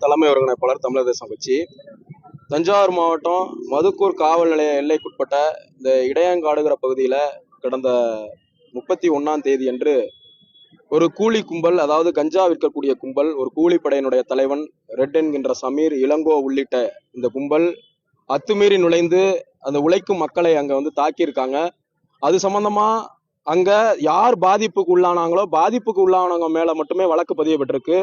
தலைமை ஒருங்கிணைப்பாளர் தமிழர் தேசம் கட்சி தஞ்சாவூர் மாவட்டம் மதுக்கூர் காவல் நிலைய எல்லைக்குட்பட்ட இந்த இடையங்காடுகிற பகுதியில் கடந்த முப்பத்தி ஒன்னாம் தேதி அன்று ஒரு கூலி கும்பல் அதாவது கஞ்சா விற்கக்கூடிய கும்பல் ஒரு கூலிப்படையினுடைய தலைவன் ரெட் என்கின்ற சமீர் இளங்கோ உள்ளிட்ட இந்த கும்பல் அத்துமீறி நுழைந்து அந்த உழைக்கும் மக்களை அங்க வந்து தாக்கியிருக்காங்க. அது சம்பந்தமா அங்க யார் பாதிப்புக்கு உள்ளானாங்களோ பாதிப்புக்கு உள்ளானவங்க மேல மட்டுமே வழக்கு பதியப்பட்டிருக்கு.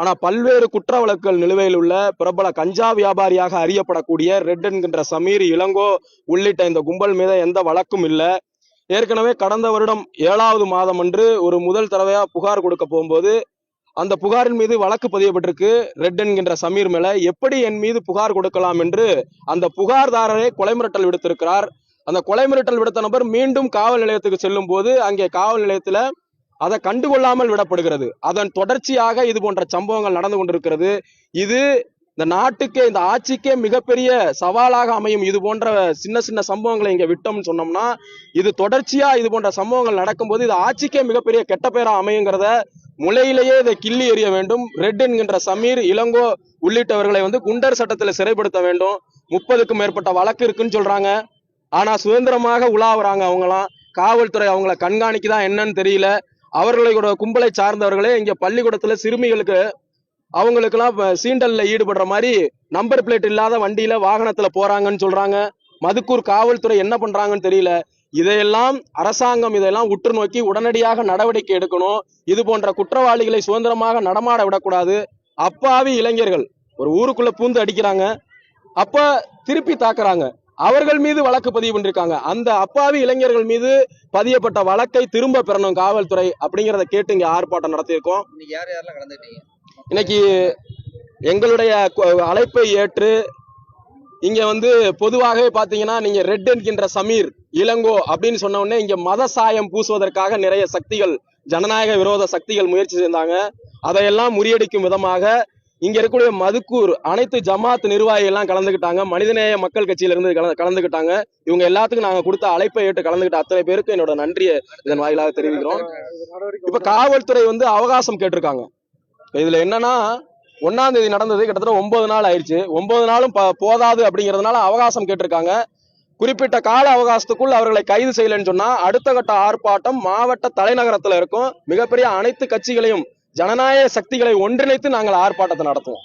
ஆனா பல்வேறு குற்ற வழக்குகள் நிலுவையில் உள்ள பிரபல கஞ்சா வியாபாரியாக அறியப்படக்கூடிய ரெட் என்கின்ற சமீர் இளங்கோ உள்ளிட்ட இந்த கும்பல் மீது எந்த வழக்கும் இல்லை. ஏற்கனவே கடந்த வருடம் ஏழாவது மாதம் அன்று ஒரு முதல் தடவையா புகார் கொடுக்க போகும்போது அந்த புகாரின் மீது வழக்கு பதியப்பட்டிருக்கு. ரெட் என்கின்ற சமீர் மேல எப்படி என் மீது புகார் கொடுக்கலாம் என்று அந்த புகார்தாரரே கொலை மிரட்டல் விடுத்திருக்கிறார். அந்த கொலை மிரட்டல் விடுத்த நபர் மீண்டும் காவல் நிலையத்துக்கு செல்லும் போது அங்கே காவல் நிலையத்துல அதை கண்டுகொள்ளாமல் விடப்படுகிறது. அதன் தொடர்ச்சியாக இது போன்ற சம்பவங்கள் நடந்து கொண்டிருக்கிறது. இது இந்த நாட்டுக்கே இந்த ஆட்சிக்கே மிகப்பெரிய சவாலாக அமையும். இது போன்ற சின்ன சின்ன சம்பவங்களை இங்க விட்டோம்னு சொன்னோம்னா இது தொடர்ச்சியா இது போன்ற சம்பவங்கள் நடக்கும்போது இது ஆட்சிக்கே மிகப்பெரிய கெட்ட பேரா அமையுங்கிறத முளையிலேயே இதை கிள்ளி எறிய வேண்டும். ரெட் என்கின்ற சமீர் இளங்கோ உள்ளிட்டவர்களை வந்து குண்டர் சட்டத்தில் சிறைப்படுத்த வேண்டும். முப்பதுக்கும் மேற்பட்ட வழக்கு இருக்குன்னு சொல்றாங்க. ஆனா சுதந்திரமாக உலாவுறாங்க அவங்களாம். காவல்துறை அவங்கள கண்காணிக்குதான் என்னன்னு தெரியல. அவர்களோட கும்பலை சார்ந்தவர்களே இங்க பள்ளிக்கூடத்துல சிறுமிகளுக்கு அவங்களுக்கெல்லாம் இப்ப சீண்டல்ல ஈடுபடுற மாதிரி நம்பர் பிளேட் இல்லாத வண்டியில வாகனத்துல போறாங்கன்னு சொல்றாங்க. மதுக்கூர் காவல்துறை என்ன பண்றாங்கன்னு தெரியல. இதையெல்லாம் அரசாங்கம் இதையெல்லாம் உற்று நோக்கி உடனடியாக நடவடிக்கை எடுக்கணும். இது போன்ற குற்றவாளிகளை சுதந்திரமாக நடமாட விடக்கூடாது. அப்பாவி இளைஞர்கள். ஒரு ஊருக்குள்ள பூந்து அடிக்கிறாங்க. அப்ப திருப்பி தாக்குறாங்க. அவர்கள் மீது வழக்கு பதிவு பண்ணிருக்காங்க அந்த அப்பாவி இளைஞர்கள் மீது பதியப்பட்ட வழக்கை திரும்ப பெறணும் காவல்துறை அப்படிங்கிறத கேட்டு இங்க ஆர்ப்பாட்டம் நடத்தியிருக்கோம். இன்னைக்கு யார் யாரெல்லாம் கலந்துக்கிட்டீங்க? இன்னைக்கு எங்களுடைய அழைப்பை ஏற்று இங்க வந்து பொதுவாகவே பாத்தீங்கன்னா நீங்க ரெட் என்கின்ற சமீர் இளங்கோ அப்படின்னு சொன்ன உடனே இங்க மத சாயம் பூசுவதற்காக நிறைய சக்திகள் ஜனநாயக விரோத சக்திகள் முயற்சி செய்தாங்க. அதையெல்லாம் முறியடிக்கும் விதமாக இங்க இருக்கக்கூடிய மதுக்கூர் அனைத்து ஜமாத் நிர்வாகி எல்லாம் கலந்துக்கிட்டாங்க. மனிதநேய மக்கள் கட்சியில இருந்து கலந்து- கலந்துக்கிட்டாங்க. இவங்க எல்லாத்துக்கும் நாங்க கொடுத்த அழைப்பை ஏற்று கலந்துக்கிட்ட அத்தனை பேருக்கு என்னோட நன்றியை இதன் வாயிலாக தெரிவிக்கிறோம். இப்ப காவல்துறை வந்து அவகாசம் கேட்டிருக்காங்க. இதுல என்னன்னா ஒன்னாம் தேதி நடந்தது கிட்டத்தட்ட ஒன்பது நாள் ஆயிடுச்சு. ஒன்பது நாளும் போதாது அப்படிங்கறதுனால அவகாசம் கேட்டிருக்காங்க. குறிப்பிட்ட கால அவகாசத்துக்குள் அவர்களை கைது செய்யலைன்னு சொன்னா அடுத்த கட்ட ஆர்ப்பாட்டம் மாவட்ட தலைநகரத்துல இருக்கும். மிகப்பெரிய அனைத்து கட்சிகளையும் ஜனநாயக சக்திகளை ஒன்றிணைத்து நாங்கள் ஆர்ப்பாட்டத்தை நடத்துவோம்.